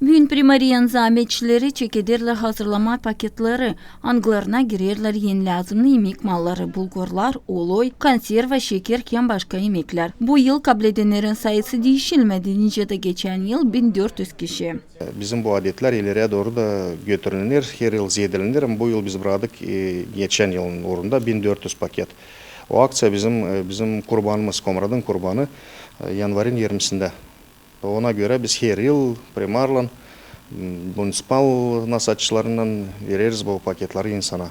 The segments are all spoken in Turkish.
Bugün primariyan zahmetçileri çekedirler hazırlama paketleri, anglarına girerler yeni lazımlı yemek malları, bulgurlar, oloy, konserve, şeker kem başka yemekler. Bu yıl kabul edenlerin sayısı değişilmedi. Nice'de geçen yıl 1400 kişi. Bizim bu adetler ileriye doğru da götürülür, her yıl zedelenir ama bu yıl biz bıraktık e, geçen yılın uğrunda 1400 paket. O akция bizim e, bizim kurbanımız, Komrad'ın kurbanı e, yanvarın 20'sinde. Göre biz her yıl primarlan municipal nasatçılarından veririz bu paketleri insana.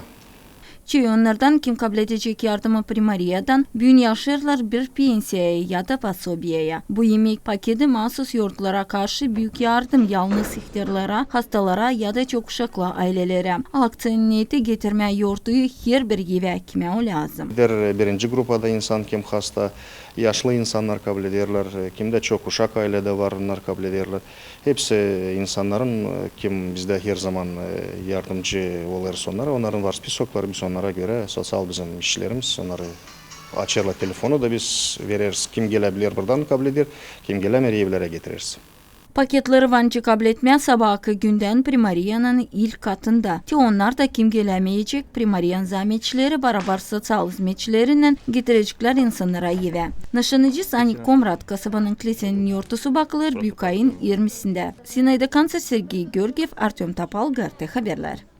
Kim kabul edecek yardımı primariyadan bugün yaşarlar bir pensiyaya ya da pasobiyeye. Bu yemek paketi mahsus yurtlara karşı büyük yardım yalnız ihtiyarlara, hastalara ya da çok uşaklı ailelere. Aksiyanın niyeti getirme yurduyu her bir eve ekmeği lazım. Der birinci grupada insan kim hasta, yaşlı insanlar kabul ederler, e, kimde çok uşak ailede var onlar kabul ederler. Hepsi insanların e, kim bizde her zaman e, yardımcı oluruz onlara, onların var spisokları biz onlara göre sosyal bizim işlerimiz onları açarlar telefonu da biz veririz. Kim gelebilir buradan kabul eder, kim gelemir evlere getiririz. Paketleri vancı kabul etmeyen sabahki günden primariyanın ilk katında. Ki onlar da kim gelemeyecek primariyan zahmetçileri barabar sosyal hizmetçilerinden getirecekler insanlara eve. Nişanıcı Sani Komrat kasabanın kilisenin yurtusu bakılır büyük ayın 20'sinde. Sinayda kanser Sergey Görgev, Artyom Tapal, Garte haberler.